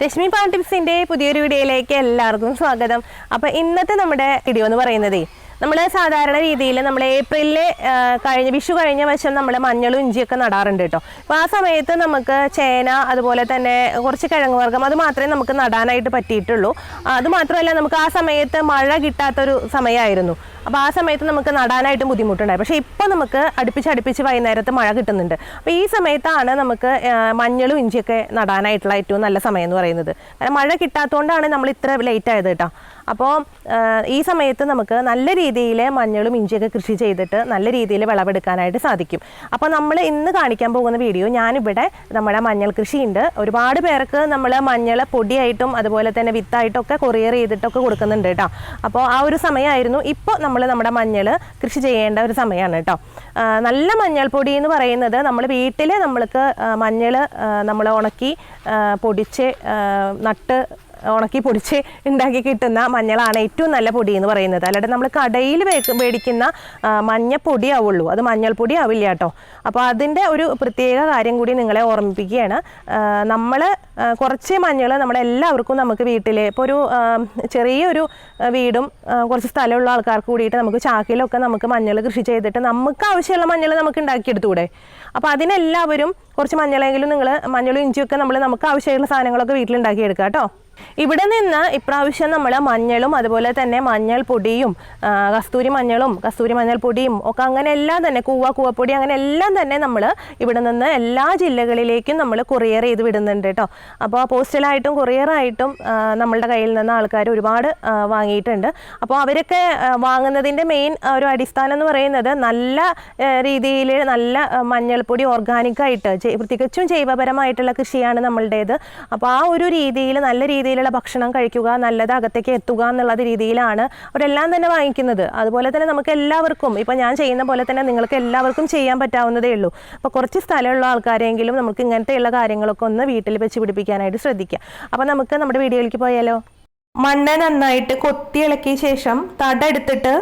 രശ്മി പാട്ടിപ്സിന്റെ പുതിയൊരു വീഡിയോയിലേക്ക് എല്ലാവർക്കും സ്വാഗതം. അപ്പോൾ ഇന്നത്തെ നമ്മുടെ വീഡിയോ എന്ന് പറയുന്നതേ നമ്മൾ സാധാരണ രീതിയിൽ നമ്മൾ ഏപ്രിലിൽ കഴിഞ്ഞ വിഷു കഴിഞ്ഞ വശം നമ്മൾ മഞ്ഞളും ഇഞ്ചിയൊക്കെ നടാറുണ്ട് കേട്ടോ. അപ്പോൾ ആ സമയത്ത് നമുക്ക് ചേന അതുപോലെ തന്നെ കുറച്ച് കിഴങ്ങ് വർഗം അത് മാത്രമേ നമുക്ക് നടാനായിട്ട് പറ്റിയിട്ടുള്ളൂ. അതുമാത്രമല്ല നമുക്ക് ആ സമയത്ത് മഴ കിട്ടാത്തൊരു സമയമായിരുന്നു അപ്പോൾ ആ സമയത്ത് നമുക്ക് നടാനായിട്ട് ബുദ്ധിമുട്ടുണ്ടായി. പക്ഷേ ഇപ്പോൾ നമുക്ക് അടുപ്പിച്ച് അടുപ്പിച്ച് വൈകുന്നേരത്ത് മഴ കിട്ടുന്നുണ്ട്. അപ്പോൾ ഈ സമയത്താണ് നമുക്ക് മഞ്ഞളും ഇഞ്ചിയൊക്കെ നടാനായിട്ടുള്ള ഏറ്റവും നല്ല സമയം എന്ന് പറയുന്നത്. കാരണം മഴ കിട്ടാത്തതുകൊണ്ടാണ് നമ്മൾ ഇത്ര ലേറ്റ് ആയത് കേട്ടോ. അപ്പോൾ ഈ സമയത്ത് നമുക്ക് നല്ല രീതിയിൽ മഞ്ഞളും ഇഞ്ചിയൊക്കെ കൃഷി ചെയ്തിട്ട് നല്ല രീതിയിൽ വിളവെടുക്കാനായിട്ട് സാധിക്കും. അപ്പോൾ നമ്മൾ ഇന്ന് കാണിക്കാൻ പോകുന്ന വീഡിയോ ഞാനിവിടെ നമ്മുടെ മഞ്ഞൾ കൃഷിയുണ്ട്. ഒരുപാട് പേർക്ക് നമ്മൾ മഞ്ഞൾ പൊടിയായിട്ടും അതുപോലെ തന്നെ വിത്തായിട്ടൊക്കെ കൊറിയർ ചെയ്തിട്ടൊക്കെ കൊടുക്കുന്നുണ്ട് കേട്ടോ അപ്പോൾ ആ ഒരു സമയമായിരുന്നു ഇപ്പോൾ നമ്മൾ നമ്മുടെ മഞ്ഞൾ കൃഷി ചെയ്യേണ്ട ഒരു സമയമാണ് കേട്ടോ നല്ല മഞ്ഞൾപ്പൊടി എന്ന് പറയുന്നത് നമ്മൾ വീട്ടിൽ നമ്മൾക്ക് മഞ്ഞൾ നമ്മൾ ഉണക്കി പൊടിച്ച് നട്ട് ഉണക്കി പൊടിച്ച് ഉണ്ടാക്കി കിട്ടുന്ന മഞ്ഞളാണ് ഏറ്റവും നല്ല പൊടി എന്ന് പറയുന്നത്. അല്ലാതെ നമ്മൾ കടയിൽ മേടിക്കുന്ന മഞ്ഞപ്പൊടി ആവുള്ളൂ അത് മഞ്ഞൾപ്പൊടി ആവില്ല കേട്ടോ. അപ്പോൾ അതിന്റെ ഒരു പ്രത്യേക കാര്യം കൂടി നിങ്ങളെ ഓർമ്മിപ്പിക്കുകയാണ്. നമ്മൾ കുറച്ച് മഞ്ഞൾ നമ്മളെല്ലാവർക്കും നമുക്ക് വീട്ടിൽ ഇപ്പോൾ ഒരു ചെറിയൊരു വീടും കുറച്ച് സ്ഥലമുള്ള ആൾക്കാർക്ക് കൂടിയിട്ട് നമുക്ക് ചാക്കിലൊക്കെ നമുക്ക് മഞ്ഞൾ കൃഷി ചെയ്തിട്ട് നമുക്ക് ആവശ്യമുള്ള മഞ്ഞൾ നമുക്ക് ഉണ്ടാക്കിയെടുത്തുകൂടെ അപ്പോൾ അതിനെല്ലാവരും കുറച്ച് മഞ്ഞളെങ്കിലും നിങ്ങൾ മഞ്ഞളും ഇഞ്ചിയൊക്കെ നമ്മൾ നമുക്ക് ആവശ്യമുള്ള സാധനങ്ങളൊക്കെ വീട്ടിലുണ്ടാക്കിയെടുക്കാം കേട്ടോ. ഇവിടെ നിന്ന് ഇപ്രാവശ്യം നമ്മൾ മഞ്ഞളും അതുപോലെ തന്നെ മഞ്ഞൾ പൊടിയും കസ്തൂരി മഞ്ഞളും കസ്തൂരി മഞ്ഞൾ പൊടിയും ഒക്കെ അങ്ങനെ എല്ലാം തന്നെ കൂവ കൂവപ്പൊടി അങ്ങനെ എല്ലാം തന്നെ നമ്മൾ ഇവിടെ നിന്ന് എല്ലാ ജില്ലകളിലേക്കും നമ്മൾ കൊറിയർ ചെയ്ത് വിടുന്നുണ്ട് കേട്ടോ. അപ്പോൾ പോസ്റ്റലായിട്ടും കൊറിയറായിട്ടും നമ്മളുടെ കയ്യിൽ നിന്ന് ആൾക്കാർ ഒരുപാട് വാങ്ങിയിട്ടുണ്ട്. അപ്പോൾ അവരൊക്കെ വാങ്ങുന്നതിന്റെ മെയിൻ ഒരു അടിസ്ഥാനം എന്ന് പറയുന്നത് നല്ല രീതിയിൽ നല്ല മഞ്ഞൾപ്പൊടി ഓർഗാനിക്കായിട്ട് തികച്ചും ജൈവപരമായിട്ടുള്ള കൃഷിയാണ് നമ്മളുടേത്. അപ്പോൾ ആ ഒരു രീതിയിൽ നല്ല രീതിയിലുള്ള ഭക്ഷണം കഴിക്കുക നല്ലത് അകത്തേക്ക് എത്തുക എന്നുള്ള രീതിയിലാണ് അവരെല്ലാം തന്നെ വാങ്ങിക്കുന്നത്. അതുപോലെ തന്നെ നമുക്ക് എല്ലാവർക്കും ഇപ്പോൾ ഞാൻ ചെയ്യുന്ന പോലെ തന്നെ നിങ്ങൾക്ക് എല്ലാവർക്കും ചെയ്യാൻ പറ്റാവുന്നതേ ഉള്ളൂ. അപ്പോൾ കുറച്ച് സ്ഥലമുള്ള ആൾക്കാരെങ്കിലും നമുക്ക് ഇങ്ങനത്തെയുള്ള കാര്യങ്ങളൊക്കെ ഒന്ന് വീട്ടിൽ വെച്ച് പിടിപ്പിക്കാനായിട്ട് ശ്രദ്ധിക്കുക. അപ്പോൾ നമുക്ക് നമ്മുടെ വീഡിയോയിലേക്ക് പോയാലോ? മണ്ണ് നന്നായിട്ട് കൊത്തി ഇളക്കിയ ശേഷം തട എടുത്തിട്ട്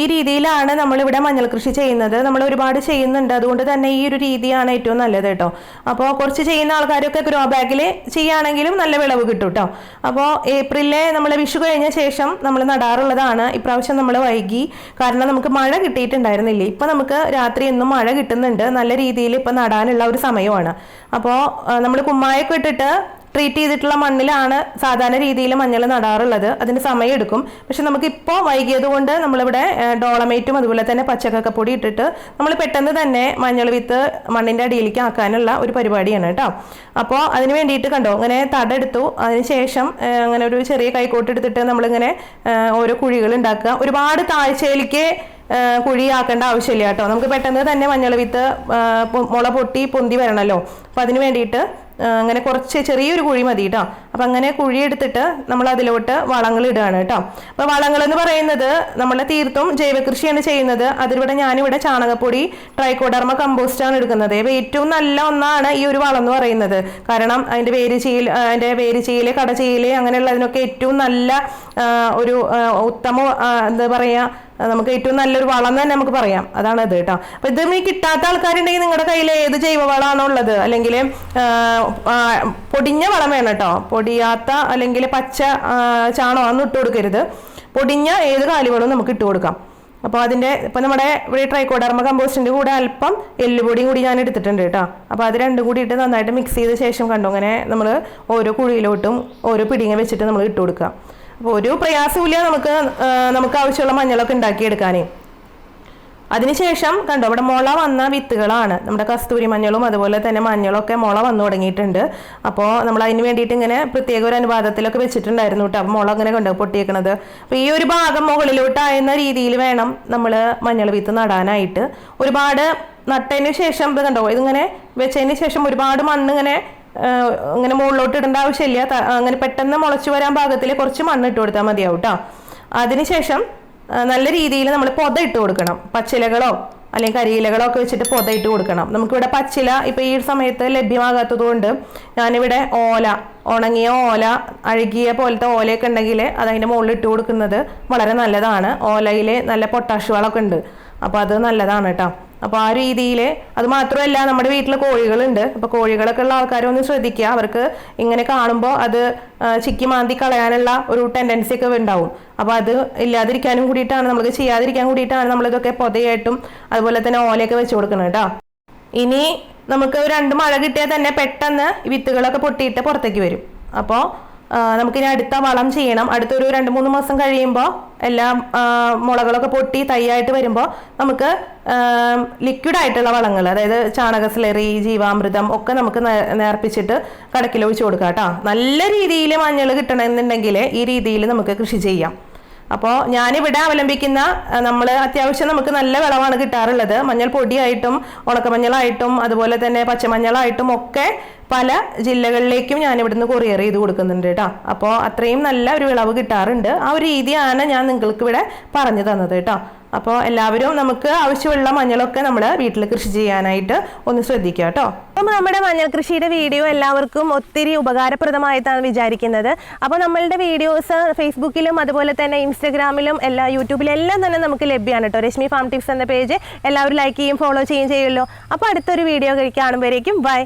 ഈ രീതിയിലാണ് നമ്മളിവിടെ മഞ്ഞൾ കൃഷി ചെയ്യുന്നത്. നമ്മൾ ഒരുപാട് ചെയ്യുന്നുണ്ട്. അതുകൊണ്ട് തന്നെ ഈ ഒരു രീതിയാണ് ഏറ്റവും നല്ലത് കേട്ടോ. അപ്പോൾ കുറച്ച് ചെയ്യുന്ന ആൾക്കാരൊക്കെ ഗ്രോ ബാഗിൽ ചെയ്യുകയാണെങ്കിലും നല്ല വിളവ് കിട്ടും കേട്ടോ അപ്പോൾ ഏപ്രിലിലെ നമ്മൾ വിഷു കഴിഞ്ഞ ശേഷം നമ്മൾ നടാറുള്ളതാണ്. ഇപ്രാവശ്യം നമ്മൾ വൈകി. കാരണം നമുക്ക് മഴ കിട്ടിയിട്ടുണ്ടായിരുന്നില്ല. ഇപ്പം നമുക്ക് രാത്രി എന്നും മഴ കിട്ടുന്നുണ്ട്. നല്ല രീതിയിൽ ഇപ്പം നടാനുള്ള ഒരു സമയമാണ്. അപ്പോൾ നമ്മൾ കുമ്മായൊക്കെ ഇട്ടിട്ട് ട്രീറ്റ് ചെയ്തിട്ടുള്ള മണ്ണിലാണ് സാധാരണ രീതിയിൽ മഞ്ഞൾ നടാറുള്ളത്. അതിന് സമയമെടുക്കും പക്ഷെ നമുക്കിപ്പോൾ വൈകിയത് കൊണ്ട് നമ്മളിവിടെ ഡോളമേറ്റും അതുപോലെ തന്നെ പച്ചക്കക്ക പൊടി ഇട്ടിട്ട് നമ്മൾ പെട്ടെന്ന് തന്നെ മഞ്ഞൾ വിത്ത് മണ്ണിന്റെ അടിയിലേക്ക് ആക്കാനുള്ള ഒരു പരിപാടിയാണ് കേട്ടോ. അപ്പോൾ അതിന് വേണ്ടിയിട്ട് കണ്ടോ അങ്ങനെ തടെടുത്തു അതിന് ശേഷം അങ്ങനെ ഒരു ചെറിയ കൈക്കോട്ട് എടുത്തിട്ട് നമ്മളിങ്ങനെ ഓരോ കുഴികൾ ഉണ്ടാക്കുക. ഒരുപാട് താഴ്ചയിലേക്ക് കുഴിയാക്കേണ്ട ആവശ്യമില്ല കേട്ടോ. നമുക്ക് പെട്ടെന്ന് തന്നെ മഞ്ഞൾ വിത്ത് മുള പൊട്ടി പൊന്തി വരണമല്ലോ അപ്പം അതിന് വേണ്ടിയിട്ട് അങ്ങനെ കുറച്ച് ചെറിയൊരു കുഴി മതി കേട്ടോ അപ്പം അങ്ങനെ കുഴി എടുത്തിട്ട് നമ്മൾ അതിലോട്ട് വളങ്ങൾ ഇടുകയാണ് കേട്ടോ അപ്പോൾ വളങ്ങൾ എന്ന് പറയുന്നത് നമ്മൾ തീർത്തും ജൈവ കൃഷിയാണ് ചെയ്യുന്നത്. അതിലൂടെ ഞാനിവിടെ ചാണകപ്പൊടി ട്രൈക്കോഡർമ കമ്പോസ്റ്റാണ് എടുക്കുന്നത്. അപ്പോൾ ഏറ്റവും നല്ല ഒന്നാണ് ഈ ഒരു വളം എന്ന് പറയുന്നത്. കാരണം അതിന്റെ വേര് ചീൽ അതിന്റെ വേര് ചീൽ അങ്ങനെയുള്ള അതിനൊക്കെ ഏറ്റവും നല്ല ഒരു ഉത്തമ എന്താ പറയുക നമുക്ക് ഏറ്റവും നല്ലൊരു വളം തന്നെ നമുക്ക് പറയാം. അതാണ് അത് കേട്ടോ. അപ്പൊ ഇത് ഈ കിട്ടാത്ത ആൾക്കാരുണ്ടെങ്കിൽ നിങ്ങളുടെ കയ്യിൽ ഏത് ജൈവവളമാണോ ഉള്ളത് അല്ലെങ്കിൽ പൊടിഞ്ഞ വളം വേണം കേട്ടോ. പൊടിയാത്ത അല്ലെങ്കിൽ പച്ച ചാണോ ചാണകമൊന്നും ഇട്ട് കൊടുക്കരുത്. പൊടിഞ്ഞ ഏത് കാലുകളും നമുക്ക് ഇട്ട് കൊടുക്കാം. അപ്പോൾ അതിന്റെ ഇപ്പോൾ നമ്മുടെ ഇവിടെ ട്രൈക്കോഡർമ കമ്പോസ്റ്റിന്റെ കൂടെ അല്പം എല്ലുപൊടിയും കൂടി ഞാൻ എടുത്തിട്ടുണ്ട് കേട്ടോ. അപ്പോൾ അത് രണ്ടും കൂടി ഇട്ട് നന്നായിട്ട് മിക്സ് ചെയ്ത ശേഷം കണ്ടു അങ്ങനെ നമ്മൾ ഓരോ കുഴിയിലോട്ടും ഓരോ പിടിങ്ങ വെച്ചിട്ട് നമ്മൾ ഇട്ട് കൊടുക്കുക. അപ്പോൾ ഒരു പ്രയാസമില്ല നമുക്ക് നമുക്ക് ആവശ്യമുള്ള മഞ്ഞളൊക്കെ ഉണ്ടാക്കിയെടുക്കാനേ. അതിനുശേഷം കണ്ടോ ഇവിടെ മുള വന്ന വിത്തുകളാണ്. നമ്മുടെ കസ്തൂരി മഞ്ഞളും അതുപോലെ തന്നെ മഞ്ഞളൊക്കെ മുള വന്നു തുടങ്ങിയിട്ടുണ്ട്. അപ്പോൾ നമ്മൾ അതിന് വേണ്ടിയിട്ട് ഇങ്ങനെ പ്രത്യേക ഒരു അനുവാദത്തിലൊക്കെ വെച്ചിട്ടുണ്ടായിരുന്നു കേട്ടോ. അപ്പോൾ മുള അങ്ങനെ കണ്ടോ പൊട്ടിയേക്കണത്. അപ്പോൾ ഈ ഒരു ഭാഗം മുകളിലോട്ടായെന്ന രീതിയിൽ വേണം നമ്മൾ മഞ്ഞൾ വിത്ത് നടാനായിട്ട്. ഒരുപാട് നട്ടതിന് ശേഷം ഇത് കണ്ടോ ഇതിങ്ങനെ വെച്ചതിന് ശേഷം ഒരുപാട് മണ്ണ് ഇങ്ങനെ ഇങ്ങനെ മുകളിലോട്ട് ഇടേണ്ട ആവശ്യമില്ല. അങ്ങനെ പെട്ടെന്ന് മുളച്ചു വരാൻ പാകത്തിൽ കുറച്ച് മണ്ണ് ഇട്ട് കൊടുത്താൽ മതിയാവും കേട്ടോ അതിനുശേഷം നല്ല രീതിയിൽ നമ്മൾ പൊത ഇട്ട് കൊടുക്കണം. പച്ചിലകളോ അല്ലെങ്കിൽ കരിയിലകളോ ഒക്കെ വെച്ചിട്ട് പൊത ഇട്ട് കൊടുക്കണം. നമുക്കിവിടെ പച്ചില ഇപ്പം ഈ സമയത്ത് ലഭ്യമാകാത്തത് കൊണ്ട് ഞാനിവിടെ ഓല ഉണങ്ങിയ ഓല അഴുകിയ പോലത്തെ ഓലയൊക്കെ ഉണ്ടെങ്കിൽ അതതിന്റെ മുകളിൽ ഇട്ട് കൊടുക്കുന്നത് വളരെ നല്ലതാണ്. ഓലയിൽ നല്ല പൊട്ടാഷ് വളമൊക്കെ ഉണ്ട്. അപ്പോൾ അത് നല്ലതാണ് കേട്ടോ അപ്പോൾ ആ രീതിയിൽ അത് മാത്രമല്ല നമ്മുടെ വീട്ടിലെ കോഴികളുണ്ട്. അപ്പോൾ കോഴികളൊക്കെ ഉള്ള ആൾക്കാരെ ഒന്ന് ശ്രദ്ധിക്കുക. അവർക്ക് ഇങ്ങനെ കാണുമ്പോൾ അത് ചിക്കി മാന്തി കളയാനുള്ള ഒരു ടെൻഡൻസി ഒക്കെ ഉണ്ടാവും. അപ്പോൾ അത് ഇല്ലാതിരിക്കാനും കൂടിയിട്ടാണ് നമ്മൾ ചെയ്യാതിരിക്കാൻ കൂടിയിട്ടാണ് നമ്മളിതൊക്കെ പൊതയായിട്ടും അതുപോലെ തന്നെ ഓലയൊക്കെ വെച്ച് കൊടുക്കുന്നത് കേട്ടോ. ഇനി നമുക്ക് രണ്ട് മഴ കിട്ടിയാൽ തന്നെ പെട്ടെന്ന് വിത്തുകളൊക്കെ പൊട്ടിയിട്ട് പുറത്തേക്ക് വരും. അപ്പോൾ നമുക്കിനി അടുത്ത വളം ചെയ്യണം. അടുത്തൊരു രണ്ട് മൂന്ന് മാസം കഴിയുമ്പോൾ എല്ലാം മുളകളൊക്കെ പൊട്ടി തൈയായിട്ട് വരുമ്പോൾ നമുക്ക് ലിക്വിഡ് ആയിട്ടുള്ള വളങ്ങൾ അതായത് ചാണക സ്ലറി ജീവാമൃതം ഒക്കെ നമുക്ക് നേർപ്പിച്ചിട്ട് കടക്കിൽ ഒഴിച്ചു കൊടുക്കാം കേട്ടോ. നല്ല രീതിയിൽ മഞ്ഞൾ കിട്ടണമെന്നുണ്ടെങ്കിൽ ഈ രീതിയിൽ നമുക്ക് കൃഷി ചെയ്യാം. അപ്പോൾ ഞാനിവിടെ അവലംബിക്കുന്ന നമ്മൾ അത്യാവശ്യം നമുക്ക് നല്ല വിളവാണ് കിട്ടാറുള്ളത്. മഞ്ഞൾ പൊടിയായിട്ടും ഉണക്കമഞ്ഞളായിട്ടും അതുപോലെ തന്നെ പച്ചമഞ്ഞളായിട്ടും ഒക്കെ പല ജില്ലകളിലേക്കും ഞാൻ ഇവിടുന്ന് കൊറിയർ ചെയ്ത് കൊടുക്കുന്നുണ്ട് കേട്ടോ. അപ്പോൾ അത്രയും നല്ല ഒരു വിളവ് കിട്ടാറുണ്ട്. ആ ഒരു രീതിയാണ് ഞാൻ നിങ്ങൾക്ക് ഇവിടെ പറഞ്ഞു തന്നത് കേട്ടോ. അപ്പോൾ എല്ലാവരും നമുക്ക് ആവശ്യമുള്ള മഞ്ഞളൊക്കെ നമ്മൾ വീട്ടിൽ കൃഷി ചെയ്യാനായിട്ട് ഒന്ന് ശ്രദ്ധിക്കുക കേട്ടോ. അപ്പം നമ്മുടെ മഞ്ഞൾ കൃഷിയുടെ വീഡിയോ എല്ലാവർക്കും ഒത്തിരി ഉപകാരപ്രദമായിട്ടാണ് വിചാരിക്കുന്നത്. അപ്പോൾ നമ്മളുടെ വീഡിയോസ് ഫേസ്ബുക്കിലും അതുപോലെ തന്നെ ഇൻസ്റ്റഗ്രാമിലും എല്ലാ യൂട്യൂബിലും എല്ലാം തന്നെ നമുക്ക് ലഭ്യമാണ് കേട്ടോ. രശ്മി ഫാം ടിപ്സ് എന്ന പേജ് എല്ലാവരും ലൈക്ക് ചെയ്യും ഫോളോ ചെയ്യുകയും ചെയ്യുമല്ലോ. അപ്പോൾ അടുത്തൊരു വീഡിയോ കാണുമ്പോഴേക്കും ബൈ